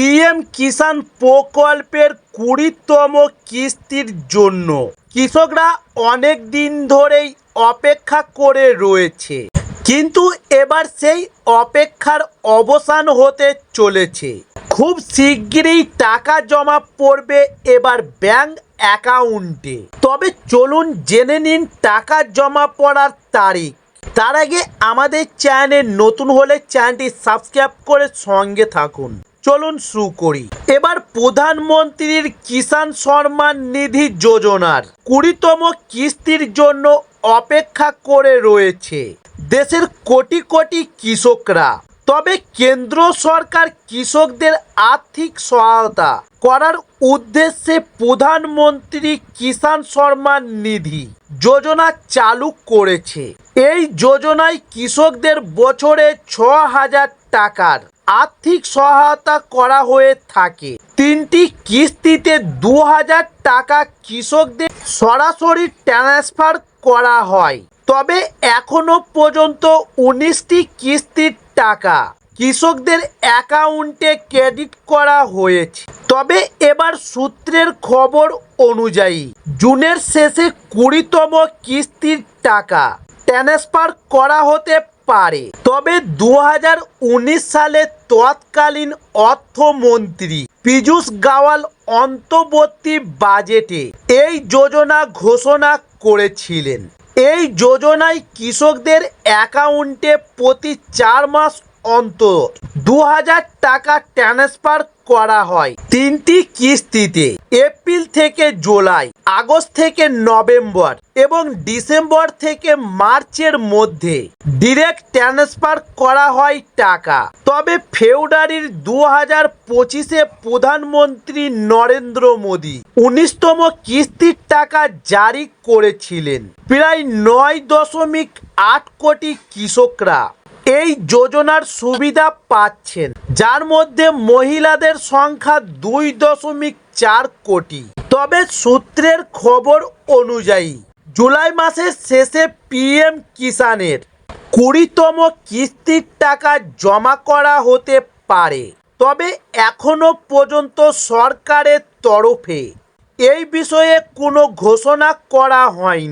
PM কিষাণ প্রকল্পের কুড়িতম কিস্তির জন্য কৃষকরা অনেক দিন ধরেই অপেক্ষা করে রয়েছে। কিন্তু এবার সেই অপেক্ষার অবসান হতে চলেছে। খুব শিগগিরই টাকা জমা পড়বে এবার ব্যাংক অ্যাকাউন্টে। তবে চলুন জেনে নিন টাকা জমা পড়ার তারিখ। তার আগে আমাদের চ্যানেল নতুন হলে চ্যানেলটি সাবস্ক্রাইব করে সঙ্গে থাকুন। চলুন শুরু করি। এবার প্রধানমন্ত্রীর কিষাণ সম্মান নিধি যোজনার কুড়িতম কিস্তির জন্য অপেক্ষা করে রয়েছে দেশের কোটি কোটি কৃষকরা। তবে কেন্দ্র সরকার কৃষকদের আর্থিক সহায়তা করার উদ্দেশ্যে প্রধানমন্ত্রী কিষাণ সম্মান নিধি যোজনা চালু করেছে। এই যোজনায় কৃষকদের বছরে ছ হাজার টাকার আর্থিক সহায়তা করা হয়ে থাকে। তিনটি কিস্তিতে দু হাজার টাকা কৃষকদের সরাসরি ট্রান্সফার করা হয়। তবে এখনও পর্যন্ত উনিশটি কিস্তির টাকা কৃষকদের অ্যাকাউন্টে ক্রেডিট করা হয়েছে। তবে এবার সূত্রের খবর অনুযায়ী, জুনের শেষে কুড়িতম কিস্তির টাকা ট্রান্সফার করা হতে পারে। তবে দু হাজার উনিশ সালে তৎকালীন অর্থমন্ত্রী পীযূষ গাওয়াল অন্তর্বর্তী বাজেটে এই যোজনা ঘোষণা করেছিলেন। এই যোজনায় কৃষকদের অ্যাকাউন্টে প্রতি চার মাস অন্তর দু হাজার টাকা ট্রান্সফার করা হয়। তিনটি কিস্তিতে এপ্রিল থেকে জুলাই আগস্ট থেকে নভেম্বর এবং ডিসেম্বর থেকে মার্চের মধ্যে ডিরেক্ট ট্রান্সফার করা হয় টাকা। তবে ফেব্রুয়ারির দু হাজার পঁচিশে প্রধানমন্ত্রী নরেন্দ্র মোদী উনিশতম কিস্তির টাকা জারি করেছিলেন। প্রায় নয় দশমিক আট কোটি কৃষকরা এই যোজনার সুবিধা পাচ্ছেন, যার মধ্যে মহিলাদের সংখ্যা দুই দশমিক চার কোটি। তবে সূত্রের খবর অনুযায়ী, জুলাই মাসের শেষে পিএম কিষানের কুড়িতম কিস্তির টাকা জমা করা হতে পারে। তবে এখনও পর্যন্ত সরকারের তরফে এই বিষয়ে কোনো ঘোষণা করা হয়নি।